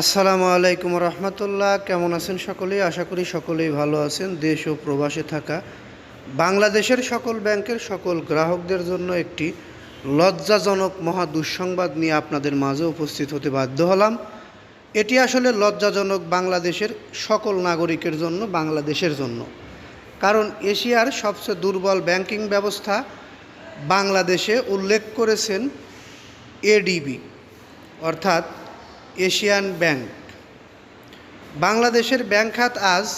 আসসালামু আলাইকুম রহমতুল্লাহ। কেমন আছেন সকলেই? আশা করি সকলেই ভালো আছেন। দেশ ও প্রবাসে থাকা বাংলাদেশের সকল ব্যাংকের সকল গ্রাহকদের জন্য একটি লজ্জাজনক মহা দুঃসংবাদ নিয়ে আপনাদের মাঝে উপস্থিত হতে বাধ্য হলাম। এটি আসলে লজ্জাজনক বাংলাদেশের সকল নাগরিকের জন্য, বাংলাদেশের জন্য। কারণ এশিয়ার সবচেয়ে দুর্বল ব্যাংকিং ব্যবস্থা বাংলাদেশে উল্লেখ করেছেন এডিবি। অর্থাৎ এশিয়ান ব্যাংক। বাংলাদেশের ব্যাংক খাত আজ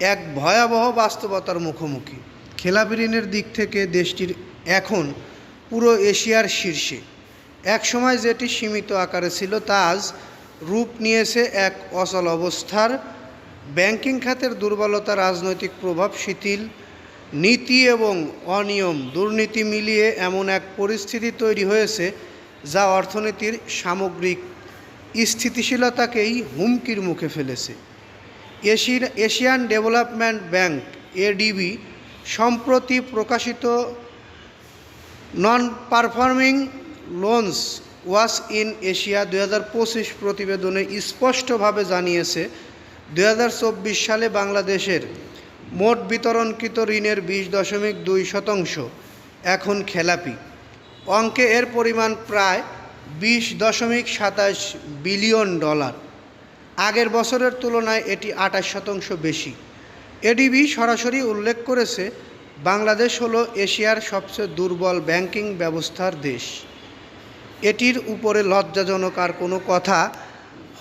এক ভয়াবহ বাস্তবতার মুখোমুখি। খেলাপি ঋণের দিক থেকে দেশটির এখন পুরো এশিয়ার শীর্ষে। একসময় যেটি সীমিত আকারে ছিল, তা আজ রূপ নিয়েছে এক অচল অবস্থার। ব্যাংকিং খাতের দুর্বলতা, রাজনৈতিক প্রভাব, শিথিল নীতি এবং অনিয়ম দুর্নীতি মিলিয়ে এমন এক পরিস্থিতি তৈরি হয়েছে, যা অর্থনীতির সামগ্রিক স্থিতিশীলতাকেই হুমকির মুখে ফেলেছে। এশিয়ান ডেভেলপমেন্ট ব্যাংক, এডিবি, সম্প্রতি প্রকাশিত non performing loans was in Asia দু প্রতিবেদনে স্পষ্টভাবে জানিয়েছে দু হাজার চব্বিশ সালে বাংলাদেশের মোট বিতরণকৃত ঋণের বিশ দশমিক দুই শতাংশ এখন খেলাপি। অঙ্কে এর পরিমাণ প্রায় বিশ দশমিক সাতাশ বিলিয়ন ডলার। আগের বছরের তুলনায় এটি আঠাশ শতাংশ বেশি। এডিবি সরাসরি উল্লেখ করেছে, বাংলাদেশ হলো এশিয়ার সবচেয়ে দুর্বল ব্যাংকিং ব্যবস্থার দেশ। এটির উপরে লজ্জাজনক আর কোনো কথা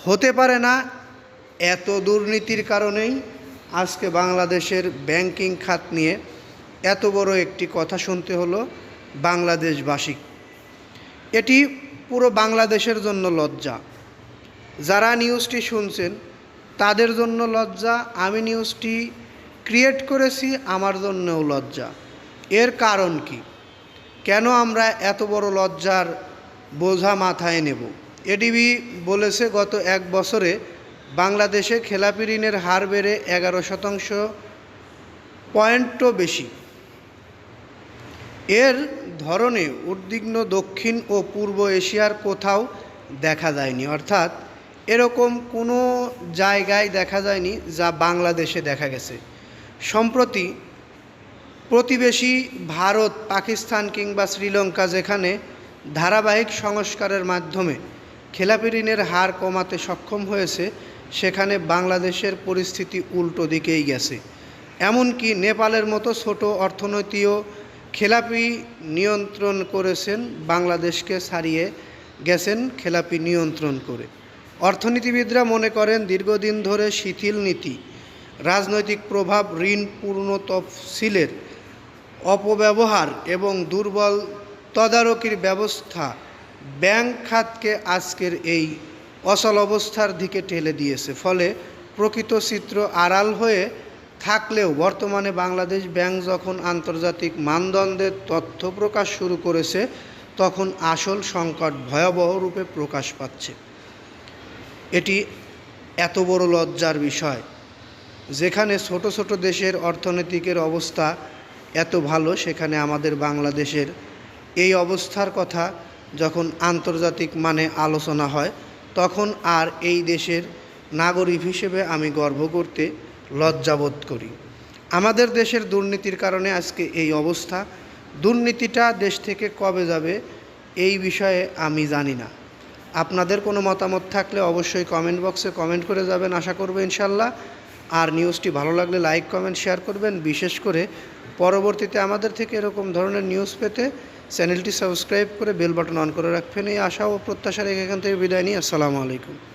হতে পারে না। এত দুর্নীতির কারণেই আজকে বাংলাদেশের ব্যাংকিং খাত নিয়ে এত বড় একটি কথা শুনতে হলো বাংলাদেশবাসী। এটি পুরো বাংলাদেশের জন্য লজ্জা। যারা নিউজটি শুনছেন, তাদের জন্য লজ্জা, আমি নিউজটি ক্রিয়েট করেছি আমার জন্যও লজ্জা। এর কারণ কি? কেন আমরা এত বড় লজ্জার বোঝা মাথায় নেব? এডিবি বলেছে, গত এক বছরে বাংলাদেশে খেলাপি ঋণের হার বেড়ে এগারো শতাংশ পয়েন্টও বেশি। এর ধরনে উদ্বিগ্ন দক্ষিণ ও পূর্ব এশিয়ার কোথাও দেখা যায়নি। অর্থাৎ এরকম কোনো জায়গায় দেখা যায়নি যা বাংলাদেশে দেখা গেছে। সম্প্রতি প্রতিবেশী ভারত, পাকিস্তান কিংবা শ্রীলঙ্কা যেখানে ধারাবাহিক সংস্কারের মাধ্যমে খেলাপি ঋণের হার কমাতে সক্ষম হয়েছে, সেখানে বাংলাদেশের পরিস্থিতি উল্টো দিকেই গেছে। এমনকি নেপালের মতো ছোট অর্থনৈতিক খেলাপি নিয়ন্ত্রণ করেছেন, বাংলাদেশকে ছাড়িয়ে গেছেন খেলাপি নিয়ন্ত্রণ করে। অর্থনীতিবিদরা মনে করেন, দীর্ঘদিন ধরে শিথিল নীতি, রাজনৈতিক প্রভাব, ঋণ পূর্ণ তফসিলের অপব্যবহার এবং দুর্বল তদারকির ব্যবস্থা ব্যাংক খাতকে আজকের এই অচল অবস্থার দিকে ঠেলে দিয়েছে। ফলে প্রকৃত চিত্র আড়াল হয়ে থাকলেও বর্তমানে বাংলাদেশ ব্যাংক যখন আন্তর্জাতিক মানদণ্ডের তথ্য প্রকাশ শুরু করেছে, তখন আসল সংকট ভয়াবহ রূপে প্রকাশ পাচ্ছে। এটি এত বড় লজ্জার বিষয়, যেখানে ছোট ছোট দেশের অর্থনৈতিকের অবস্থা এত ভালো, সেখানে আমাদের বাংলাদেশের এই অবস্থার কথা যখন আন্তর্জাতিক মানে আলোচনা হয়, তখন আর এই দেশের নাগরিক হিসেবে আমি গর্ব করতে লজ্জাবোধ করি। আমাদের দেশের দুর্নীতির কারণে আজকে এই অবস্থা। দুর্নীতিটা দেশ থেকে কবে যাবে, এই বিষয়ে আমি জানি না। আপনাদের কোনো মতামত থাকলে অবশ্যই কমেন্ট বক্সে কমেন্ট করে যাবেন, আশা করব ইনশাল্লাহ। আর নিউজটি ভালো লাগলে লাইক কমেন্ট শেয়ার করবেন। বিশেষ করে পরবর্তীতে আমাদের থেকে এরকম ধরনের নিউজ পেতে চ্যানেলটি সাবস্ক্রাইব করে বেল বাটন অন করে রাখবেন। এই আশা ও প্রত্যাশা রেখে এখান থেকে বিদায় নিই। আসসালামু আলাইকুম।